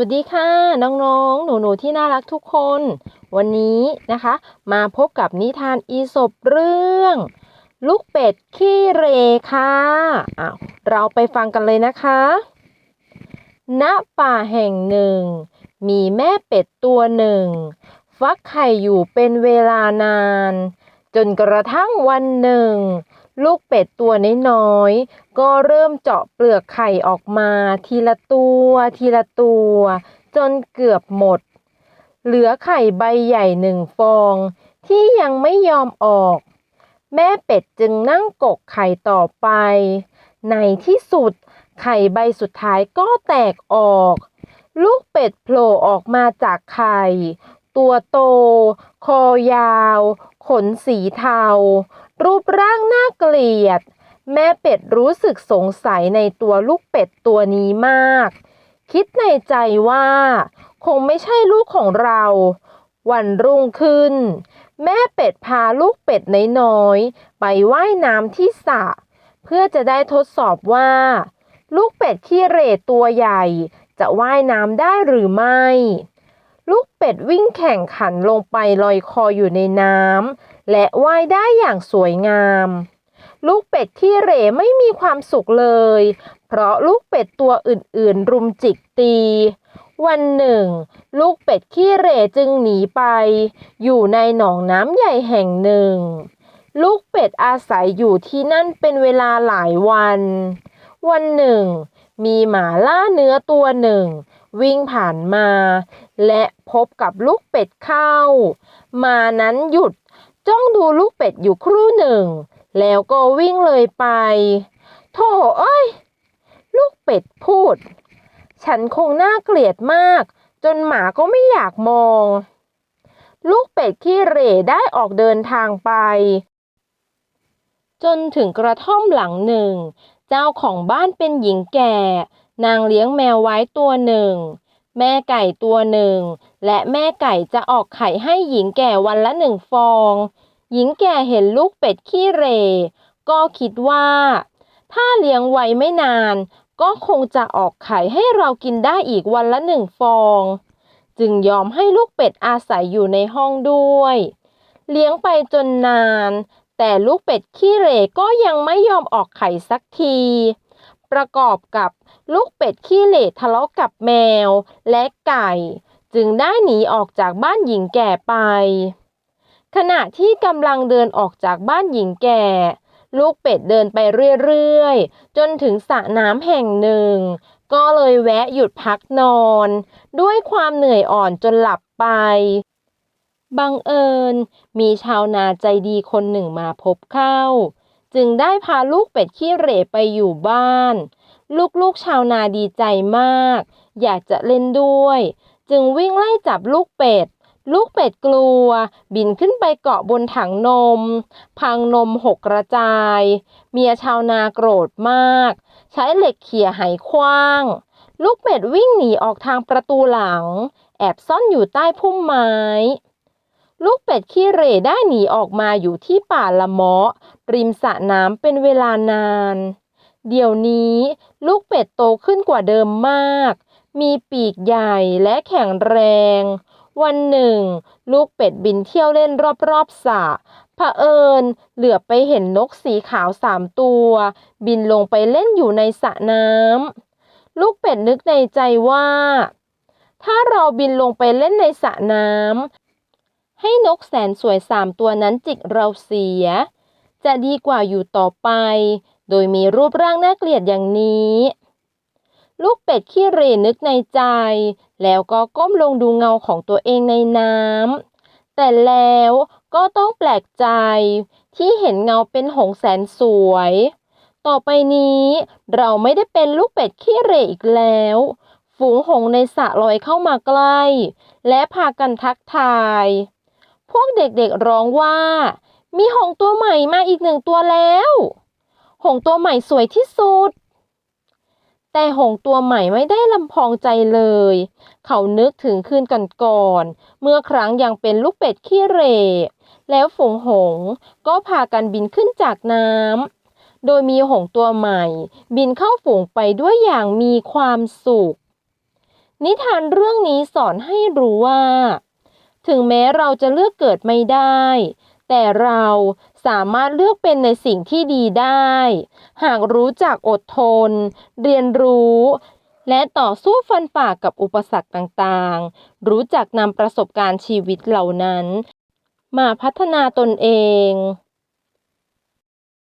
วัสดีค่ะน้องๆ หนูๆที่น่ารักทุกคน วันนี้นะคะ มาพบกับนิทานอีสปเรื่อง ลูกเป็ดขี้เรค่ะอ้าวเราไปฟังกันเลยนะคะณป่าแห่งหนึ่ง มีแม่เป็ดตัวหนึ่ง ฟักไข่อยู่เป็นเวลานาน จนกระทั่งวันหนึ่ง ลูกเป็ดตัวน้อยๆก็เริ่มเจาะเปลือกไข่ออกมาทีละตัวทีละตัว จนเกือบหมด เหลือไข่ใบใหญ่หนึ่งฟอง ที่ยังไม่ยอมออก แม่เป็ดจึงนั่งกกไข่ต่อไป ในที่สุดไข่ใบสุดท้ายก็แตกออก ลูกเป็ดโผล่ออกมาจากไข่ ตัวโต คอยาว ขนสีเทา รูปร่างน่าเกลียด แม่เป็ดรู้สึกสงสัยในตัวลูกเป็ดตัวนี้มาก คิดในใจว่า คงไม่ใช่ลูกของเรา วันรุ่งขึ้น แม่เป็ดพาลูกเป็ดน้อยๆไปไว่ายน้ำที่สระเพื่อจะได้ทดสอบว่า ลูกเป็ดขี้เหร่ตัวใหญ่จะว่ายน้ำได้หรือไม่ ลูกเป็ดวิ่งแข่งขันลงไปลอยคออยู่ในน้ำและว่ายได้อย่างสวยงาม ลูกเป็ดขี้เหร่ไม่มีความสุขเลย เพราะลูกเป็ดตัวอื่นๆ รุมจิกตี วันหนึ่ง ลูกเป็ดขี้เหร่จึงหนีไป อยู่ในหนองน้ำใหญ่แห่งหนึ่ง ลูกเป็ดอาศัยอยู่ที่นั่นเป็นเวลาหลายวัน วันหนึ่ง มีหมาล่าเนื้อตัวหนึ่ง วิ่งผ่านมา และพบกับลูกเป็ดเข้า มานั้นหยุดจ้องดูลูกเป็ดอยู่ครู่หนึ่ง แล้วก็วิ่งเลยไปโธ่เอ้ย ลูกเป็ดพูด ฉันคงน่าเกลียดมาก จนหมาก็ไม่อยากมอง ลูกเป็ดขี้เหร่ได้ออกเดินทางไป จนถึงกระท่อมหลังหนึ่ง เจ้าของบ้านเป็นหญิงแก่ นางเลี้ยงแมวไว้ตัวหนึ่ง แม่ไก่ตัวหนึ่ง และแม่ไก่จะออกไข่ให้หญิงแก่วันละหนึ่งฟอง หญิงแก่เห็นลูกเป็ดขี้เร่ก็คิดว่า ถ้าเลี้ยงไว้ไม่นาน ก็คงจะออกไข่ให้เรากินได้อีกวันละหนึ่งฟอง จึงยอมให้ลูกเป็ดอาศัยอยู่ในห้องด้วย เลี้ยงไปจนนาน แต่ลูกเป็ดขี้เร่ก็ยังไม่ยอมออกไข่สักที ประกอบกับลูกเป็ดขี้เหร่ทะเลาะกับแมวและไก่ จึงได้หนีออกจากบ้านหญิงแก่ไป ขณะที่กำลังเดินออกจากบ้านหญิงแก่ ลูกเป็ดเดินไปเรื่อยๆ จนถึงสระน้ำแห่งหนึ่ง ก็เลยแวะหยุดพักนอน ด้วยความเหนื่อยอ่อนจนหลับไปบังเอิญ มีชาวนาใจดีคนหนึ่งมาพบเข้า จึงได้พาลูกเป็ดขี้เหร่ไปอยู่บ้าน ลูกๆชาวนาดีใจมาก อยากจะเล่นด้วย จึงวิ่งไล่จับลูกเป็ด ลูกเป็ดกลัว บินขึ้นไปเกาะบนถังนม พังนมหกกระจาย เมียชาวนาโกรธมาก ใช้เหล็กเขี่ยไหคว้าง ลูกเป็ดวิ่งหนีออกทางประตูหลัง แอบซ่อนอยู่ใต้พุ่มไม้ ลูกเป็ดขี้เหร่ได้หนีออกมาอยู่ที่ป่าละเมาะ ริมสระน้ำเป็นเวลานาน เดี๋ยวนี้ ลูกเป็ดโตขึ้นกว่าเดิมมาก มีปีกใหญ่และแข็งแรง วันหนึ่ง ลูกเป็ดบินเที่ยวเล่นรอบๆสระเผอิญเหลือบไปเห็นนกสีขาวสามตัว บินลงไปเล่นอยู่ในสระน้ำลูกเป็ดนึกในใจว่า ถ้าเราบินลงไปเล่นในสระน้ำ ให้นกแสนสวยสามตัวนั้นจิกเราเสีย จะดีกว่าอยู่ต่อไป โดยมีรูปร่างน่าเกลียดอย่างนี้ ลูกเป็ดขี้เหร่นึกในใจ แล้วก็ก้มลงดูเงาของตัวเองในน้ำแต่แล้วก็ต้องแปลกใจ ที่เห็นเงาเป็นหงส์แสนสวย ต่อไปนี้เราไม่ได้เป็นลูกเป็ดขี้เหร่อีกแล้วฝูงหงส์ในสระลอยเข้ามาใกล้ และพากันทักทาย วกเด็กๆร้องว่า มีหงส์ตัวใหม่มาอีกหนึ่งตัวแล้ว หงส์ตัวใหม่สวยที่สุด แต่หงส์ตัวใหม่ไม่ได้ลำพองใจเลย เขานึกถึงคืนก่อนๆเมื่อครั้งยังเป็นลูกเป็ดขี้เหร่แล้วฝูงหงส์ก็พากันบินขึ้นจากน้ำ โดยมีหงส์ตัวใหม่ บินเข้าฝูงไปด้วยอย่างมีความสุข นิทานเรื่องนี้สอนให้รู้ว่า ถึงแม้เราจะเลือกเกิดไม่ได้ แต่เราสามารถเลือกเป็นในสิ่งที่ดีได้ หากรู้จักอดทน เรียนรู้ และต่อสู้ฟันฝ่ากับอุปสรรคต่างๆ รู้จักนำประสบการณ์ชีวิตเหล่านั้น มาพัฒนาตนเอง